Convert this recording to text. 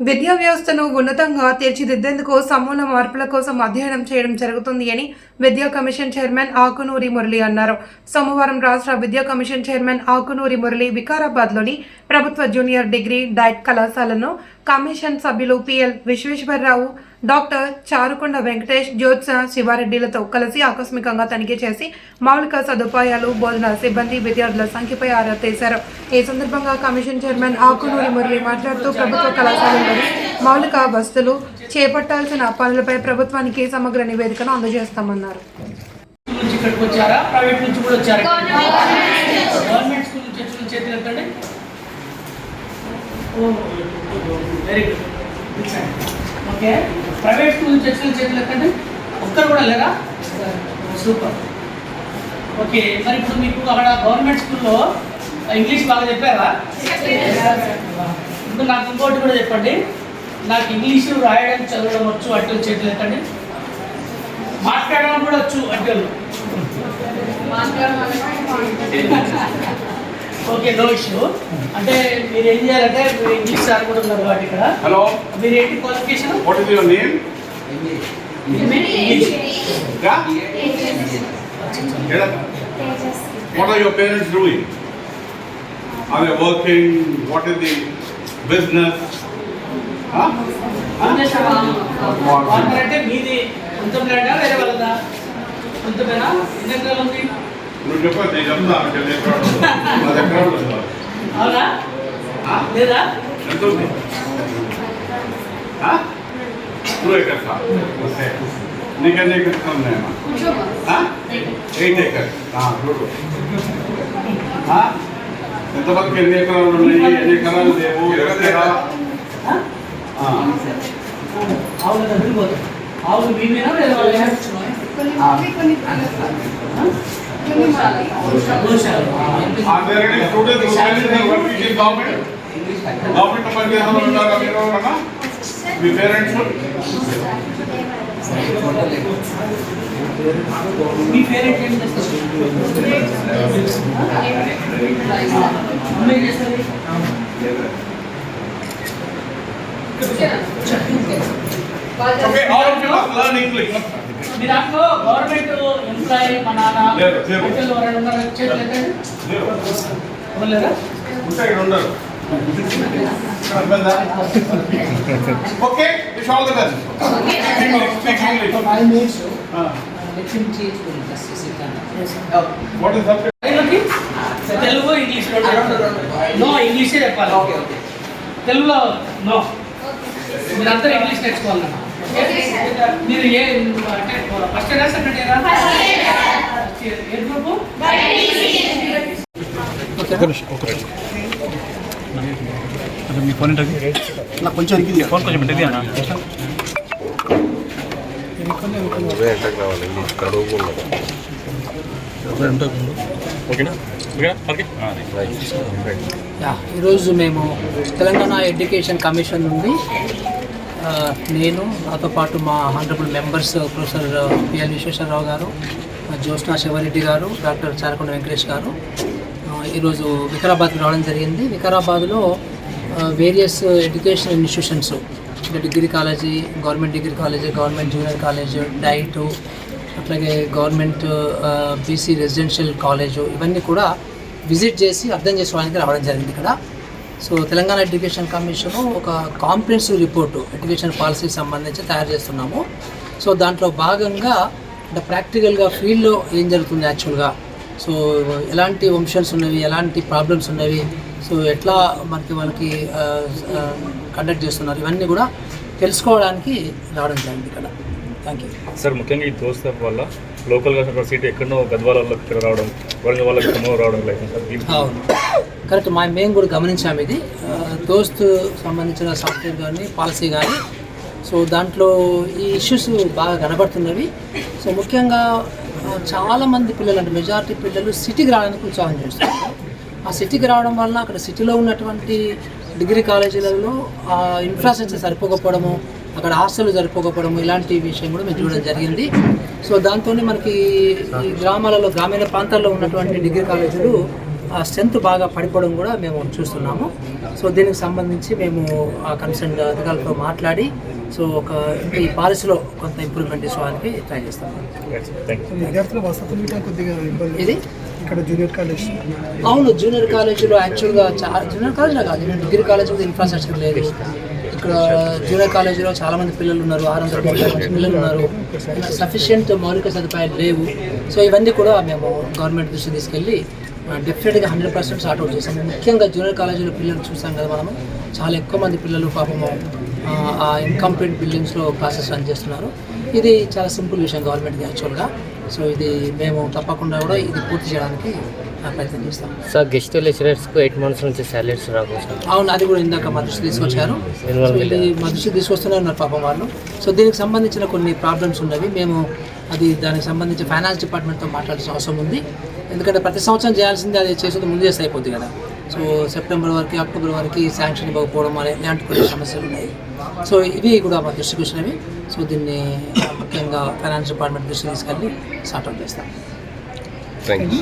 విద్యా వ్యవస్థను ఉన్నతంగా తీర్చిదిద్దేందుకు సమూల మార్పుల కోసం అధ్యయనం చేయడం జరుగుతుంది అని విద్యా కమిషన్ చైర్మన్ ఆకునూరి మురళి అన్నారు. సోమవారం రాష్ట్ర విద్యా కమిషన్ చైర్మన్ ఆకునూరి మురళి వికారాబాద్లోని ప్రభుత్వ జూనియర్ డిగ్రీ డైట్ కళాశాలను కమిషన్ సభ్యులు P L Visweswararao doctor Charukonda Venkatesh Jyotsna శివారెడ్డిలతో కలిసి ఆకస్మికంగా తనిఖీ చేసి మౌలిక సదుపాయాలు బోధన సిబ్బంది విద్యార్థుల సంఖ్యపై ఆరా తీశారు. ఈ సందర్భంగా కమిషన్ చైర్మన్ ఆకునూరి మురళి మాట్లాడుతూ ప్రభుత్వ కళాశాలలో మౌలిక వసతులు చేపట్టాల్సిన పనులపై ప్రభుత్వానికి సమగ్ర నివేదికను అందజేస్తామన్నారు. Very good okay private school నుంచి వచ్చిన చేతులు ఒక్కరు కూడా లేరా? సూపర్. ఓకే మరి ఇప్పుడు మీకు అక్కడ గవర్నమెంట్ స్కూల్లో ఇంగ్లీష్ బాగా చెప్పారా? ఇప్పుడు నాకు ఇంకోటి కూడా చెప్పండి. నాకు ఇంగ్లీషు రాయడం చదవడం వచ్చు అటు చేతులు ఎత్తండి. మాట్లాడడం కూడా వచ్చు అడ్డలు ఓకే నో ఇష్యూ అంటే మీరు ఏం చేయాలంటే మీరు ఇంగ్లీష్ సార్ కూడా ఉన్నారు కాబట్టి ఇక్కడ Hello, మీరు ఏంటి qualification what is your name? English Yeah? Get up. What are your parents doing? Are they working? What is the business? Huh? Water అంటే మీది సొంత ప్లాంటా వేరే వాళ్ళదా ఎన్ని ఎకరాలు ఉంది నువ్వు చెప్పు నేను చెప్తాను ఇక్కడ ఎక్కడ ఉండదు. నా దగ్గర ఉండదు. అవునా ఆ? లేదా ఎంత ఉంది టూ ఎకర్స్ నీకెన్ని ఎకర్స్ ఉన్నాయమ్మా ఎయిట్ ఎకర్స్ చూడు ఆ? ఎంతమందికి ఎన్ని ఎకరాలు ఉన్నాయి ఎన్ని ఎకరాలు లేవు ఎవరికైనా ఆ? ఆ. ఆవుల దగ్గరికి పోతాం ఆవులు మీమేనా వేరే వాళ్ళ Are there any students who are working in government? Government పని చేసిన వాళ్ళు ఉన్నారా మీరు ఎవరన్నా? మీ పేరెంట్స్ మీ పేరెంట్ ఏం చేస్తారు అమ్మ ఏం చేస్తుంది okay all of you must learn English మీ దాంట్లో గవర్నమెంట్ ఎంప్లాయీ మా నాన్న. లేరు, లేరు. హోటల్ ఎవరైనా ఉన్నారా చేతులు ఎత్తండి ఎవరు లేరా. ఉంటే ఇక్కడ ఉండరు. అర్థమైందా? Okay. Wish all the best English speak English what is subject వీళ్ళకి తెలుగు ఇంగ్లీష్ నో ఇంగ్లీషే చెప్పాలి. తెలుగులో నో మీరందరూ ఇంగ్లీష్ నేర్చుకోవాలన్నా మీరు ఏ అంటే ఫస్ట్ ఇయర్ సెకండ్ ఇయర్ ఏ గ్రూపు అంటే మీ ఫోన్ ఏంటది? నాకు కొంచెం ఇది ఫోన్ కొంచెం పెట్టేది అన్న? రావాలి? ఓకేనా? యా, ఈరోజు మేము తెలంగాణ ఎడ్యుకేషన్ కమిషన్ నుండి నేను నాతో పాటు మా honourable members professor P L Visweswararao ఆ, జ్యోత్స్నా శివారెడ్డి గారు డాక్టర్ చారకొండ వెంకటేష్ గారు. ఈరోజు వికారాబాద్కి రావడం జరిగింది. వికారాబాద్లో వేరియస్ ఎడ్యుకేషన్ ఇన్స్టిట్యూషన్స్ అంటే degree college government degree college government junior college DIET అట్లాగే గవర్నమెంట్ బీసీ రెసిడెన్షియల్ కాలేజు ఇవన్నీ కూడా విజిట్ చేసి అర్థం చేసుకోవడానికి రావడం జరిగింది ఇక్కడ. సో తెలంగాణ ఎడ్యుకేషన్ కమిషన్ ఒక కాంప్రిహెన్సివ్ రిపోర్టు ఎడ్యుకేషన్ పాలసీకి సంబంధించి తయారు చేస్తున్నాము. సో దాంట్లో భాగంగా అంటే ప్రాక్టికల్గా ఫీల్డ్లో ఏం జరుగుతుంది యాక్చువల్గా? సో ఎలాంటి వంశన్స్ ఉన్నవి ఎలాంటి ప్రాబ్లమ్స్ ఉన్నవి సో ఎట్లా మనకి వాళ్ళకి కండక్ట్ చేస్తున్నారు? ఇవన్నీ కూడా తెలుసుకోవడానికి రావడం జరిగింది ఇక్కడ. థ్యాంక్ యూ సార్ ముఖ్యంగా ఈ దోస్త్ వల్ల లోకల్గా సీట్ ఎక్కడో గద్వాలలో రావడం వరంగల్ వాళ్ళకి రావడం లేదు సార్ కరెక్ట్ మా మేము కూడా గమనించాము ఇది. దోస్తు దోస్త్ సంబంధించిన సాఫ్ట్వేర్ కానీ పాలసీ కానీ సో దాంట్లో ఈ ఇష్యూస్ బాగా కనబడుతున్నవి. సో ముఖ్యంగా చాలామంది పిల్లలు అంటే మెజారిటీ పిల్లలు సిటీకి రావడానికి ఉత్సాహం చేస్తారు. ఆ సిటీకి రావడం వల్ల అక్కడ సిటీలో ఉన్నటువంటి డిగ్రీ కాలేజీలలో ఆ ఇన్ఫ్రాస్ట్రక్చర్ సరిపోకపోవడము అక్కడ హాస్టల్ సరిపోకపోవడము ఇలాంటి విషయం కూడా మేము చూడడం జరిగింది. సో దాంతోనే మనకి ఈ గ్రామాలలో గ్రామీణ ప్రాంతాల్లో ఉన్నటువంటి డిగ్రీ కాలేజీలు స్ట్రెంత్ బాగా పడిపోవడం కూడా మేము చూస్తున్నాము. సో దీనికి సంబంధించి మేము ఆ కన్సర్న్ అధికారులతో మాట్లాడి సో ఒక ఈ పాలసీలో కొంత ఇంప్రూవ్మెంట్ తీసుకోవడానికి ట్రై చేస్తాము ఇది? ఇక్కడ జూనియర్ కాలేజ్. అవును జూనియర్ కాలేజీలో యాక్చువల్గా చాలా జూనియర్ కాలేజీలో కాదు నేను డిగ్రీ కాలేజ్ కూడా ఇన్ఫ్రాస్ట్రక్చర్ లేదు. ఇక్కడ జూనియర్ కాలేజీలో చాలా మంది పిల్లలు ఉన్నారు ఆరు వందల పిల్లలు ఉన్నారు. సఫిషియెంట్ మౌలిక సదుపాయాలు లేవు. సో ఇవన్నీ కూడా మేము గవర్నమెంట్ దృష్టి తీసుకెళ్ళి డెఫినెట్గా హండ్రెడ్ పర్సెంట్ సార్ట్ అవుట్ చేసాము ముఖ్యంగా జూనియర్ కాలేజీలో పిల్లలు చూసాం కదా మనము చాలా ఎక్కువ మంది పిల్లలు పాపము ఆ, ఇన్కంప్లీట్ బిల్డింగ్స్లో క్లాసెస్ రన్ చేస్తున్నారు. ఇది చాలా సింపుల్ విషయం గవర్నమెంట్కి యాక్చువల్గా సో ఇది మేము తప్పకుండా కూడా ఇది పూర్తి చేయడానికి ప్రయత్నం చేస్తాం. సార్ గెస్ట్ లెక్చరర్స్కు ఎయిట్ మంత్స్ నుంచి సాలరీస్ రాకుండా అవును అది కూడా ఇందాక మా దృష్టి తీసుకొచ్చారు సో ఇది మా దృష్టి తీసుకొస్తూనే ఉన్నారు పాపం వాళ్ళు. సో దీనికి సంబంధించిన కొన్ని ప్రాబ్లమ్స్ ఉన్నవి. మేము అది దానికి సంబంధించి ఫైనాన్స్ డిపార్ట్మెంట్తో మాట్లాడాల్సిన అవసరం ఉంది. ఎందుకంటే ప్రతి సంవత్సరం చేయాల్సింది అది చేసేది ముందు చేస్తే అయిపోద్ది కదా. సో సెప్టెంబర్ వరకు అక్టోబర్ వరకు శాంక్షన్ ఇవ్వకపోవడం అనే ఇలాంటి కొన్ని సమస్యలు ఉన్నాయి. సో ఇవి కూడా మా దృష్టికి వచ్చినవి. సో దీన్ని ముఖ్యంగా ఫైనాన్స్ డిపార్ట్మెంట్ దృష్టికి తీసుకెళ్ళి సార్ట్అవుట్ చేస్తాం. Thank you